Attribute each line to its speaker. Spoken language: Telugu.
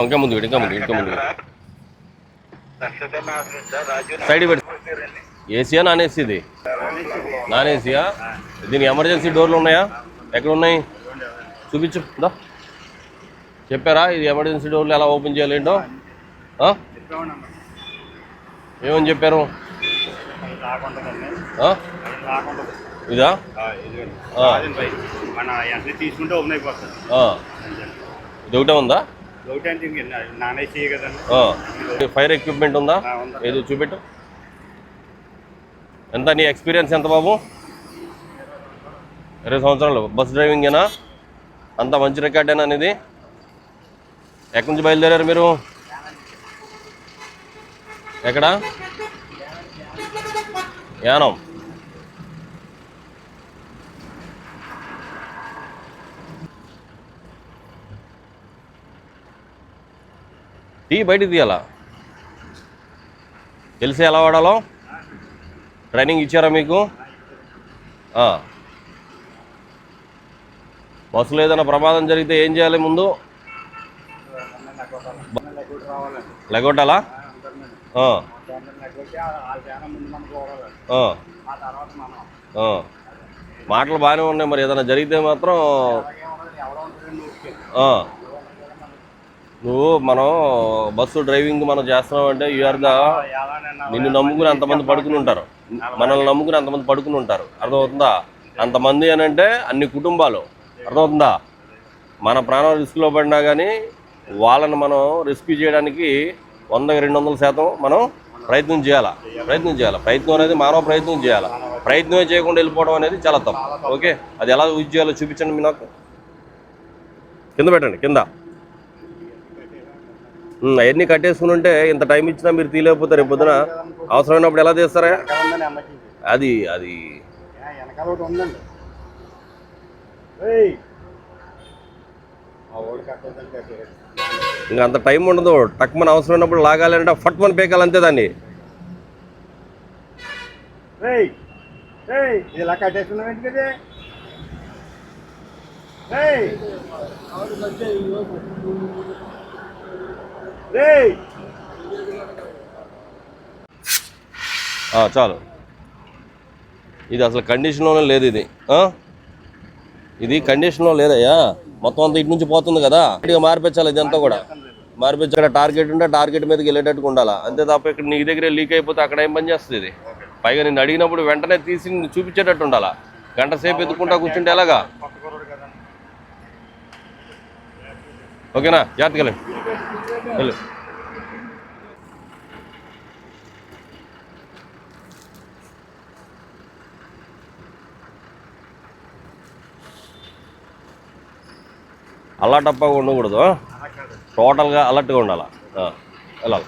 Speaker 1: ఇంకా ముందు ఇంకా ముందు ఇంకా ముందు సైడ్ పెట్టి ఏసీయా నాన్ ఏసీ ఇది? నాన్ ఏసీయా దీని ఎమర్జెన్సీ డోర్లు ఉన్నాయా? ఎక్కడ ఉన్నాయి? చూపించు దా. చెప్పారా? ఇది ఎమర్జెన్సీ డోర్లు ఎలా ఓపెన్ చేయాలి ఏంటో? ఆ? ఏమని చెప్పారు? ఇదా. ఇది ఒకటే ఉందా? ఫైర్ ఎక్విప్మెంట్ ఉందా. ఏదో చూపెట్టు. ఎంత నీ ఎక్స్పీరియన్స్ ఎంత బాబు? ఇరవై సంవత్సరాలు. బస్ డ్రైవింగేనా అంత మంచి రికార్డేనా అనేది ఎక్కడి నుంచి బయలుదేరారు మీరు? ఎక్కడ? యానం. టీ బయటికి తీయాలా? తెలిసి ఎలా వాడాలో? ట్రైనింగ్ ఇచ్చారా మీకు. బస్సులో ఏదైనా ప్రమాదం జరిగితే ఏం చేయాలి ముందు? లెగొట్టాలా. మాటలు బాగానే ఉన్నాయి మరి. ఏదైనా జరిగితే మాత్రం నువ్వు మనం బస్సు డ్రైవింగ్ మనం చేస్తున్నాం అంటే యూఆర్ ద
Speaker 2: నిన్ను
Speaker 1: నమ్ముకుని అంతమంది పడుకుని ఉంటారు. మనల్ని నమ్ముకుని అంతమంది పడుకుని ఉంటారు. అర్థమవుతుందా? అంతమంది అని అంటే అన్ని కుటుంబాలు. అర్థమవుతుందా? మన ప్రాణం రిస్క్లో పడినా కానీ వాళ్ళని మనం రెస్క్యూ చేయడానికి వందకి రెండు వందల శాతం మనం ప్రయత్నం చేయాలా? ప్రయత్నం చేయాలి? ప్రయత్నం అనేది మానవ ప్రయత్నం చేయాలి? ప్రయత్నమే చేయకుండా వెళ్ళిపోవడం అనేది చాలా తప్పు. ఓకే? అది ఎలా యూజ్ చేయాలో చూపించండి మీ నాకు. కింద పెట్టండి కింద. అవన్నీ కట్టేసుకుని ఉంటే ఇంత టైం ఇచ్చినా మీరు తీయలేకపోతే రేపు పొద్దున అవసరమైనప్పుడు ఎలా తీస్తారా అది అది. ఇంకా అంత టైం ఉండదు. టక్ మన అవసరమైనప్పుడు లాగాలంటే ఫట్ మన పేకాలి అంతే దాన్ని.
Speaker 2: ఇలా కట్టేస్తున్నావు కదా
Speaker 1: చాలు. ఇది అసలు కండిషన్లోనే లేదు ఇది. ఇది కండిషన్లో లేదయ్యా. మొత్తం అంతా ఇటు నుంచి పోతుంది కదా. ఇటుగా మార్పించాలి ఇదంతా కూడా. మార్పించాలి టార్గెట్ ఉంటే టార్గెట్ మీదకి వెళ్ళేటట్టుగా ఉండాలా. అంతే తప్ప ఇక్కడ నీ దగ్గర లీక్ అయిపోతే అక్కడ ఏం పని చేస్తుంది ఇది? పైగా నేను అడిగినప్పుడు వెంటనే తీసి చూపించేటట్టు ఉండాలా? గంట సేపు ఎత్తుకుంటా కూర్చుంటే ఎలాగా?
Speaker 2: కొత్త కుర్రోడు కదండి
Speaker 1: ఓకేనా జాగ్రత్తగా వెళ్ళు. వెళ్ళు అల్లాటప్పగా ఉండకూడదు
Speaker 2: అలా కాదు
Speaker 1: టోటల్గా అలర్ట్గా ఉండాలి ఆ, వెళ్ళాలి